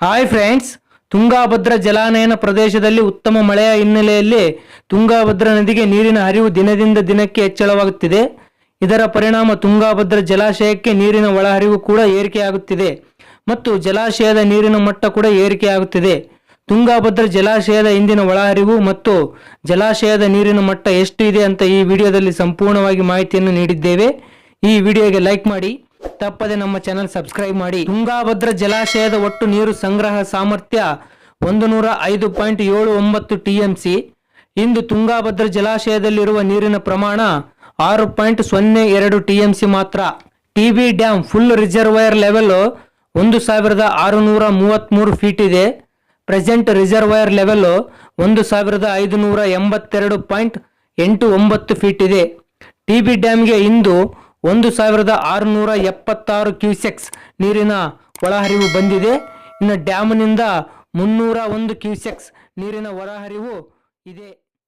Hi friends Tungabhadra ಜಲಾನಯನ ಪ್ರದೇಶದಲ್ಲಿ ಉತ್ತಮ ಮಳೆಯ ಹಿನ್ನೆಲೆಯಲ್ಲಿ ತುಂಗಾಭದ್ರಾ ನದಿಗೆ ನೀರಿನ ಹರಿವು ದಿನದಿಂದ ದಿನಕ್ಕೆ ಹೆಚ್ಚಳವಾಗುತ್ತಿದೆ. ಇದರ ಪರಿಣಾಮ ತುಂಗಾಭದ್ರಾ ಜಲಾಶಯಕ್ಕೆ ನೀರಿನ ಒಳಹರಿವು ಕೂಡ ಏರಿಕೆಯಾಗುತ್ತಿದೆ ಮತ್ತು ಜಲಾಶಯದ ನೀರಿನ ಮಟ್ಟ ಕೂಡ ಏರಿಕೆಯಾಗುತ್ತಿದೆ. ತುಂಗಾಭದ್ರಾ ಜಲಾಶಯದ ಇಂದಿನ ಒಳಹರಿವು ಮತ್ತು ಜಲಾಶಯದ ನೀರಿನ ಮಟ್ಟ ಎಷ್ಟು ಇದೆ ಅಂತ ಈ ವಿಡಿಯೋದಲ್ಲಿ ಸಂಪೂರ್ಣವಾಗಿ ಮಾಹಿತಿಯನ್ನು ನೀಡಿದ್ದೇವೆ. ಈ ವಿಡಿಯೋಗೆ ಲೈಕ್ ಮಾಡಿ ತಪ್ಪದೆ ನಮ್ಮ ಚಾನೆಲ್ ಸಬ್ಸ್ಕ್ರೈಬ್ ಮಾಡಿ. ತುಂಗಾಭದ್ರ ಜಲಾಶಯದ ಒಟ್ಟು ನೀರು ಸಂಗ್ರಹ ಸಾಮರ್ಥ್ಯ ಒಂದು ನೂರ ಐದು ಪಾಯಿಂಟ್ ಏಳು ಒಂಬತ್ತು ಟಿಎಂಸಿ. ಇಂದು ತುಂಗಾಭದ್ರ ಜಲಾಶಯದಲ್ಲಿರುವ ನೀರಿನ ಪ್ರಮಾಣ ಆರು ಪಾಯಿಂಟ್ ಸೊನ್ನೆ ಎರಡು ಟಿಎಂಸಿ ಮಾತ್ರ. TB dam full reservoir level ಒಂದು ಸಾವಿರದ ಆರುನೂರ ಮೂವತ್ತ್ಮೂರು ಫೀಟ್ ಇದೆ. ಪ್ರೆಸೆಂಟ್ ರಿಸರ್ವಯರ್ ಲೆವೆಲ್ ಒಂದು ಸಾವಿರದ ಐದುನೂರ ಎಂಬತ್ತೆರಡು ಪಾಯಿಂಟ್ ಎಂಟು ಒಂಬತ್ತು ಫೀಟ್ ಇದೆ. ಟಿ ಬಿ ಡ್ಯಾಮ್ಗೆ ಇಂದು ಒಂದು ಸಾವಿರದ ಆರುನೂರ ಎಪ್ಪತ್ತಾರು ಕ್ಯೂಸೆಕ್ಸ್ ನೀರಿನ ಒಳಹರಿವು ಬಂದಿದೆ. ಇನ್ನು ಡ್ಯಾಮ್ನಿಂದ ಮುನ್ನೂರ ಒಂದು ಕ್ಯೂಸೆಕ್ಸ್ ನೀರಿನ ಒಳಹರಿವು ಇದೆ.